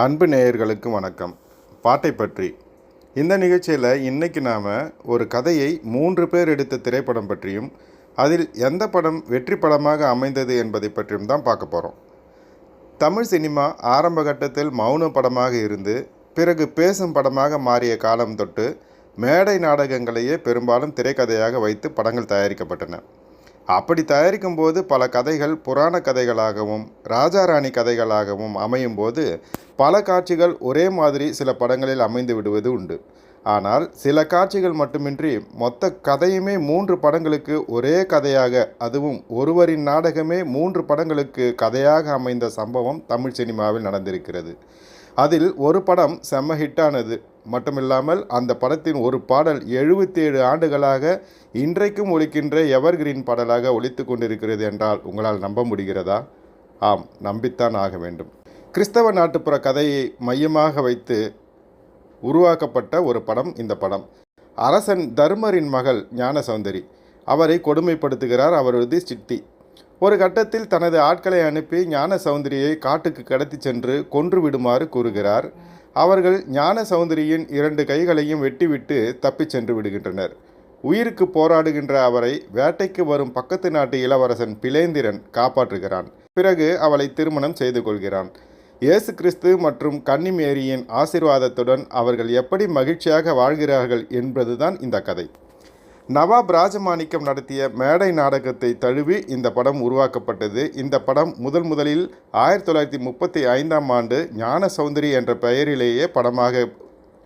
அன்பு நேயர்களுக்கு வணக்கம். பாட்டை பற்றி. இந்த நிகழ்ச்சியில் இன்றைக்கி நாம் ஒரு கதையை மூன்று பேர் எடுத்த திரைப்படம் பற்றியும் அதில் எந்த படம் வெற்றி படமாக அமைந்தது என்பதை பற்றியும் தான் பார்க்க போகிறோம் தமிழ் சினிமா ஆரம்ப கட்டத்தில் மௌன படமாக இருந்து பிறகு பேசும் படமாக மாறிய காலம் தொட்டு மேடை நாடகங்களையே பெரும்பாலும் திரைக்கதையாக வைத்து படங்கள் தயாரிக்கப்பட்டன. அப்படி தயாரிக்கும் போது பல கதைகள் புராண கதைகளாகவும் ராஜாராணி கதைகளாகவும் அமையும் போது பல காட்சிகள் ஒரே மாதிரி சில படங்களில் அமைந்து விடுவது உண்டு. ஆனால் சில காட்சிகள் மட்டுமின்றி மொத்த கதையுமே மூன்று படங்களுக்கு ஒரே கதையாக அதுவும் ஒருவரின் நாடகமே மூன்று படங்களுக்கு கதையாக அமைந்த சம்பவம் தமிழ் சினிமாவில் நடந்திருக்கிறது. அதில் ஒரு படம் செம்ம ஹிட்டானது. மட்டுமில்லாமல் அந்த படத்தின் ஒரு பாடல் எழுபத்தேழு ஆண்டுகளாக இன்றைக்கும் ஒழிக்கின்ற எவர்கிரீன் பாடலாக ஒழித்து கொண்டிருக்கிறது என்றால் உங்களால் நம்ப முடிகிறதா? ஆம் நம்பித்தான் ஆக வேண்டும். கிறிஸ்தவ நாட்டுப்புற கதையை மையமாக வைத்து உருவாக்கப்பட்ட ஒரு படம் இந்த படம். அரசன் தர்மரின் மகள் ஞான சௌந்தரி அவரை கொடுமைப்படுத்துகிறார் அவரது சித்தி. ஒரு கட்டத்தில் தனது ஆட்களை அனுப்பி ஞான சௌந்தரியை காட்டுக்கு கடத்தி சென்று கொன்று விடுமாறு கூறுகிறார். அவர்கள் ஞான சௌந்தரியின் இரண்டு கைகளையும் வெட்டிவிட்டு தப்பிச் சென்று விடுகின்றனர். உயிருக்கு போராடுகின்ற அவரை வேட்டைக்கு வரும் பக்கத்து நாட்டு இளவரசன் பிளேந்திரன் காப்பாற்றுகிறான். பிறகு அவளை திருமணம் செய்து கொள்கிறான். இயேசு கிறிஸ்து மற்றும் கன்னிமேரியின் ஆசிர்வாதத்துடன் அவர்கள் எப்படி மகிழ்ச்சியாக வாழ்கிறார்கள் என்பதுதான் இந்த கதை. நவாப் ராஜமாணிக்கம் நடத்திய மேடை நாடகத்தை தழுவி இந்த படம் உருவாக்கப்பட்டது. இந்த படம் முதல் முதலில் ஆயிரத்தி தொள்ளாயிரத்தி முப்பத்தி ஐந்தாம் ஆண்டு ஞான சௌந்தரி என்ற பெயரிலேயே படமாக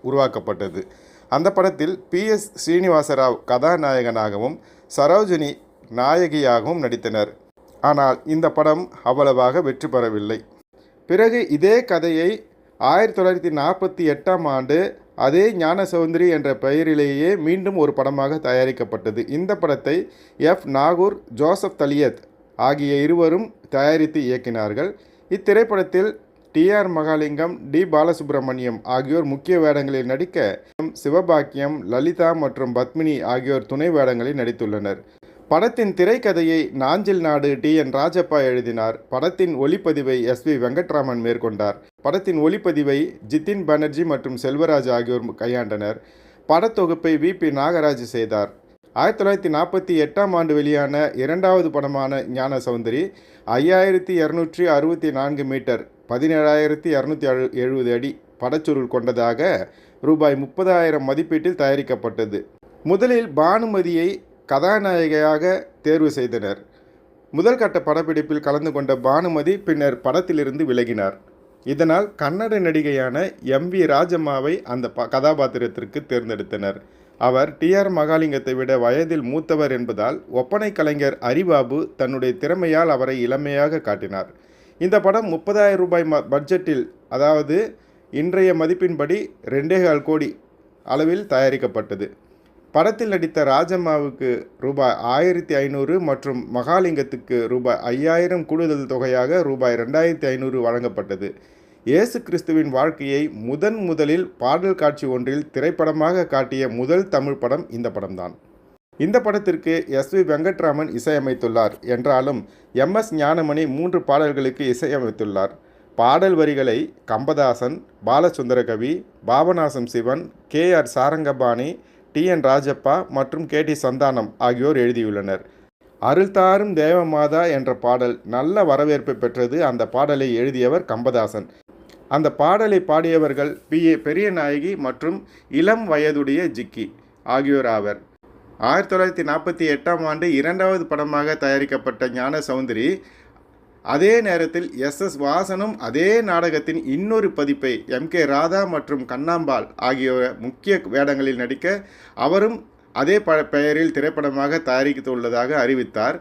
உருவாக்கப்பட்டது. அந்த படத்தில் பி. எஸ். ஸ்ரீனிவாசராவ் கதாநாயகனாகவும் சரோஜினி நாயகியாகவும் நடித்தனர். ஆனால் இந்த படம் அவ்வளவாக வெற்றி பெறவில்லை. பிறகு இதே கதையை ஆயிரத்தி தொள்ளாயிரத்தி நாற்பத்தி எட்டாம் ஆண்டு அதே ஞான சௌந்தரி என்ற பெயரிலேயே மீண்டும் ஒரு படமாக தயாரிக்கப்பட்டது. இந்த படத்தை எஃப். நாகூர் ஜோசப் தலியத் ஆகிய இருவரும் தயாரித்து இயக்கினார்கள். இத்திரைப்படத்தில் T. R. Mahalingam T. Balasubramaniam ஆகியோர் முக்கிய வேடங்களில் நடிக்க சிவபாக்கியம் லலிதா மற்றும் பத்மினி ஆகியோர் துணை வேடங்களில் நடித்துள்ளனர். படத்தின் திரைக்கதையை நாஞ்சில் நாடு டி. என். ராஜப்பா எழுதினார். படத்தின் ஒளிப்பதிவை எஸ். வி. வெங்கட்ராமன் மேற்கொண்டார். படத்தின் ஒளிப்பதிவை ஜித்தின் பானர்ஜி மற்றும் செல்வராஜ் ஆகியோர் கையாண்டனர். படத்தொகுப்பை வி. பி. நாகராஜ் செய்தார். ஆயிரத்தி தொள்ளாயிரத்தி நாற்பத்தி எட்டாம் ஆண்டு வெளியான இரண்டாவது படமான ஞான சௌந்தரி ஐயாயிரத்தி இரநூற்றி அறுபத்தி நான்கு மீட்டர் பதினேழாயிரத்தி இரநூத்தி அழு எழுபது அடி படச்சுருள் கொண்டதாக ரூபாய் முப்பதாயிரம் மதிப்பீட்டில் தயாரிக்கப்பட்டது. முதலில் பானுமதியை கதாநாயகியாக தேர்வு செய்தனர். முதல் கட்ட படப்பிடிப்பில் கலந்து கொண்ட பானுமதி பின்னர் படத்திலிருந்து விலகினார். இதனால் கன்னட நடிகையான எம் வி ராஜம்மாவை அந்த ப கதாபாத்திரத்திற்கு தேர்ந்தெடுத்தனர். அவர் டி ஆர் மகாலிங்கத்தை விட வயதில் மூத்தவர் என்பதால் ஒப்பனை கலைஞர் அரிபாபு தன்னுடைய திறமையால் அவரை இளமையாக காட்டினார். இந்த படம் முப்பதாயிரம் ரூபாய் ம பட்ஜெட்டில் அதாவது இன்றைய மதிப்பின்படி ரெண்டே கால் கோடி அளவில் தயாரிக்கப்பட்டது. படத்தில் நடித்த ராஜம்மாவுக்கு ரூபாய் ஆயிரத்தி ஐநூறு மற்றும் மகாலிங்கத்துக்கு ரூபாய் ஐயாயிரம் கூடுதல் தொகையாக ரூபாய் ரெண்டாயிரத்தி ஐநூறு வழங்கப்பட்டது. இயேசு கிறிஸ்துவின் வாழ்க்கையை முதன் முதலில் பாடல் காட்சி ஒன்றில் திரைப்படமாக காட்டிய முதல் தமிழ் படம் இந்த படம்தான். இந்த படத்திற்கு எஸ் வி வெங்கட்ராமன் இசையமைத்துள்ளார். என்றாலும் எம் எஸ் ஞானமணி மூன்று பாடல்களுக்கு இசையமைத்துள்ளார். பாடல் வரிகளை Kambadasan Balasundarakavi Papanasam Sivan K R Sarangapani T. N. Rajappa மற்றும் கே. டி. சந்தானம் ஆகியோர் எழுதியுள்ளனர். அருள்தாரும் தேவமாதா என்ற பாடல் நல்ல வரவேற்பை பெற்றது அந்த பாடலை எழுதியவர் கம்பதாசன். அந்த பாடலை பாடியவர்கள் பி. ஏ. பெரியநாயகி மற்றும் இளம் வயதுடைய ஜிக்கி ஆகியோர் ஆவர். ஆயிரத்தி தொள்ளாயிரத்தி நாற்பத்தி எட்டாம் ஆண்டு இரண்டாவது படமாக தயாரிக்கப்பட்ட ஞான சௌந்தரி அதே நேரத்தில் எஸ் எஸ் வாசனும் அதே நாடகத்தின் இன்னொரு பதிப்பை எம் கே ராதா மற்றும் கண்ணாம்பாள் ஆகியோர் முக்கிய வேடங்களில் நடிக்க அவரும் அதே ப பெயரில் திரைப்படமாக தயாரித்துள்ளதாக அறிவித்தார்.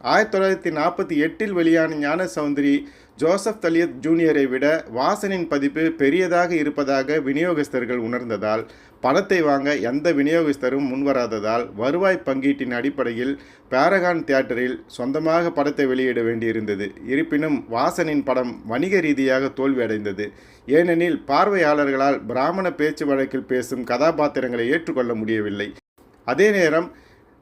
ஆயிரத்தி தொள்ளாயிரத்தி நாற்பத்தி எட்டில் வெளியான ஞான சௌந்தரி ஜோசப் தலியத் ஜூனியரை விட வாசனின் பதிப்பு பெரியதாக இருப்பதாக விநியோகஸ்தர்கள் உணர்ந்ததால் பணத்தை வாங்க எந்த விநியோகஸ்தரும் முன்வராததால் வருவாய் பங்கீட்டின் அடிப்படையில் பாரகான் தியேட்டரில் சொந்தமாக படத்தை வெளியிட வேண்டியிருந்தது. இருப்பினும் வாசனின் படம் வணிக ரீதியாக தோல்வியடைந்தது. ஏனெனில் பார்வையாளர்களால் பிராமண பேச்சு வழக்கில் பேசும் கதாபாத்திரங்களை ஏற்றுக்கொள்ள முடியவில்லை. அதே நேரம்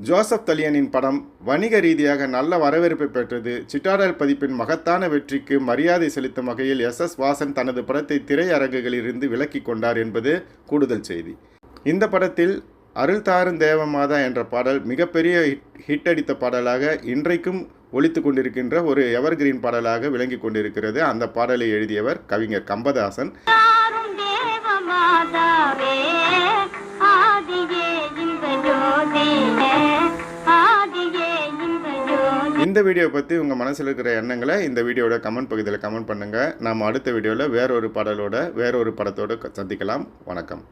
ஜோசப் தலியனின் படம் வணிக ரீதியாக நல்ல வரவேற்பை பெற்றது. சிட்டாடல் பதிப்பின் மகத்தான வெற்றிக்கு மரியாதை செலுத்தும் வகையில் எஸ். எஸ். வாசன் தனது படத்தை திரையரங்குகளிலிருந்து விலக்கி கொண்டார் என்பது கூடுதல் செய்தி. இந்த படத்தில் அருள் தாரும் தேவமாதா என்ற பாடல் மிகப்பெரிய ஹிட் அடித்த பாடலாக இன்றைக்கும் ஒழித்து கொண்டிருக்கின்ற ஒரு எவர்கிரீன் பாடலாக விளங்கி கொண்டிருக்கிறது. அந்த பாடலை எழுதியவர் கவிஞர் கம்பதாசன். இந்த வீடியோ பற்றி உங்கள் மனசில் இருக்கிற எண்ணங்களை இந்த வீடியோட கமெண்ட் பகுதியில் கமெண்ட் பண்ணுங்கள் நாம் அடுத்த வீடியோவில் வேறொரு பாடலோட வேறொரு படத்தோடு சந்திக்கலாம். வணக்கம்.